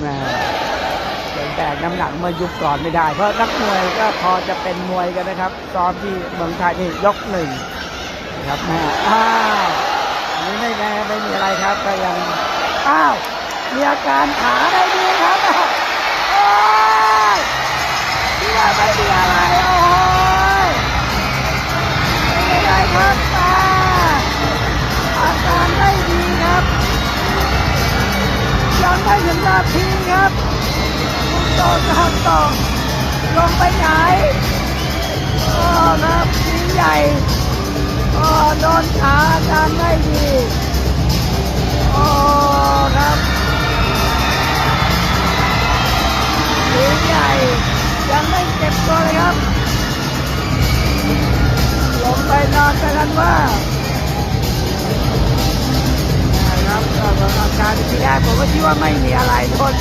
แม่นแบกน้ำหนักเมื่อยุบก่อนไม่ได้ เพราะนักมวยก็พอจะเป็นมวยกันนะครับซ้อมที่เมืองไทยนี่ยกหนึ่งครับแม่อ้าวอันนี้ไม่แน่ไม่มีอะไรครับก็ยังอ้าวมีอาการขาได้ดีครับโอ้ยที่ว่าไม่มีอะไร ไม่ถึงนาทีครับคุณโดนหักต่อลงไปไหนก็ครับสีใหญ่ก็โดนขาอาการไม่ดีโอ้ครับสีใหญ่ยังไม่เจ็บตัวเลยครับ ลงไปนอนกันว่าาการที่แรกผมก็คิดว่าไม่มีอะไรโดน